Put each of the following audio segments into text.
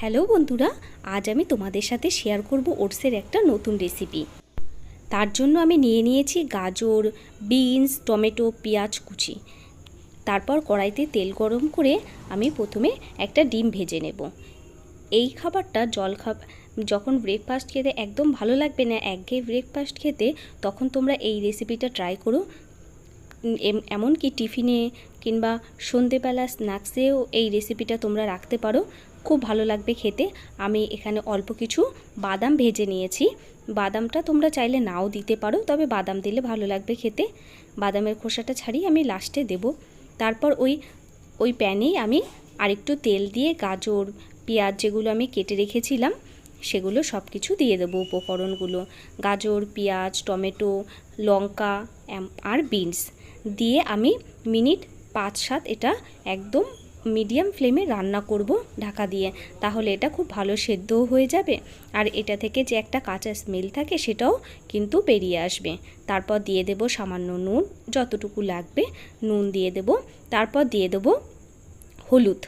Hello বন্ধুরা, আজ আমি তোমাদের সাথে শেয়ার করব ওটসের একটা নতুন রেসিপি তার জন্য আমি নিয়ে নিয়েছি গাজর বিনস টমেটো পেঁয়াজ কুচি। তারপর কড়াইতে তেল গরম করে আমি প্রথমে একটা ডিম ভেজে নেব। এই খাবারটা জল খাব যখন ব্রেকফাস্ট খেতে একদম ভালো লাগবে না, একঘেয়ে ব্রেকফাস্ট খেতে, তখন তোমরা এই রেসিপিটা ট্রাই করো। এমনকি টিফিনে কিংবা সন্ধেবেলা স্ন্যাক্সেও এই রেসিপিটা তোমরা রাখতে পারো। খুব ভালো লাগবে খেতে। আমি এখানে অল্প কিছু বাদাম ভেজে নিয়েছি। বাদামটা তোমরা চাইলে নাও দিতে পারো, তবে বাদাম দিলে ভালো লাগবে খেতে। বাদামের খোসাটা ছাড়িয়ে আমি লাস্টে দেব। তারপর ওই ওই প্যানেই আমি আরেকটু তেল দিয়ে গাজর, পেঁয়াজ যেগুলো আমি কেটে রেখেছিলাম, সেগুলো সব কিছু দিয়ে দেবো উপকরণগুলো। গাজর, পেঁয়াজ, টমেটো, লঙ্কা আর বিনস। দিয়ে আমি মিনিট পাঁচ সাত এটা একদম মিডিয়াম ফ্লেমে রান্না করব ঢাকা দিয়ে। তাহলে এটা খুব ভালো সেদ্ধও হয়ে যাবে। আর এটা থেকে যে একটা কাঁচা স্মেল থাকে সেটাও কিন্তু বেরিয়ে আসবে। তারপর দিয়ে দেব সামান্য নুন, যতটুকু লাগবে নুন দিয়ে দেব। তারপর দিয়ে দেব হলুদ।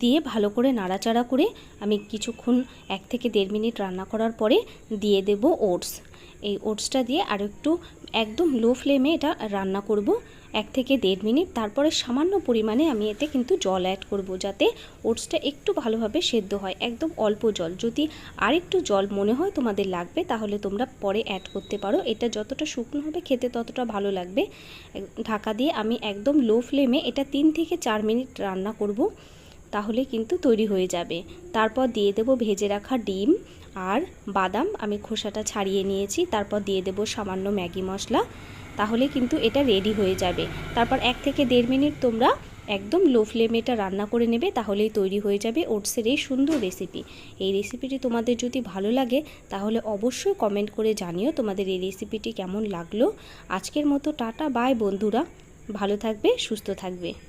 দিয়ে ভালো করে নাড়াচাড়া করে আমি কিছুক্ষণ এক থেকে দেড় মিনিট রান্না করার পরে দিয়ে দেব ওটস। এই ওটসটা দিয়ে আর একটু একদম লো ফ্লেমে এটা রান্না করব। এক থেকে দেড় মিনিট, তারপরে সামান্য পরিমাণে আমি এতে কিন্তু জল অ্যাড করব যাতে ওটসটা একটু ভালোভাবে সেদ্ধ হয়, একদম অল্প জল। যদি আর একটু জল মনে হয় তোমাদের লাগবে, তাহলে তোমরা পরে অ্যাড করতে পারো। এটা যতটা শুকনো হবে খেতে ততটা ভালো লাগবে। ঢাকা দিয়ে আমি একদম লো ফ্লেমে এটা তিন থেকে চার মিনিট রান্না করব। তাহলে কিন্তু তৈরি হয়ে যাবে। তারপর দিয়ে দেব ভেজে রাখা ডিম আর বাদাম। আমি খোসাটা ছাড়িয়ে নিয়েছি, তারপর দিয়ে দেব সামান্য ম্যাগি মশলা। তাহলে কিন্তু এটা রেডি হয়ে যাবে। তারপর এক থেকে দেড় মিনিট তোমরা একদম লো ফ্লেমে এটা রান্না করে নেবে, তাহলেই তৈরি হয়ে যাবে ওটসের এই সুন্দর রেসিপি এই রেসিপিটি তোমাদের যদি ভালো লাগে, তাহলে অবশ্যই কমেন্ট করে জানিও তোমাদের এই রেসিপিটি কেমন লাগল। আজকের মতো টাটা বাই বন্ধুরা। ভালো থাকবে, সুস্থ থাকবে।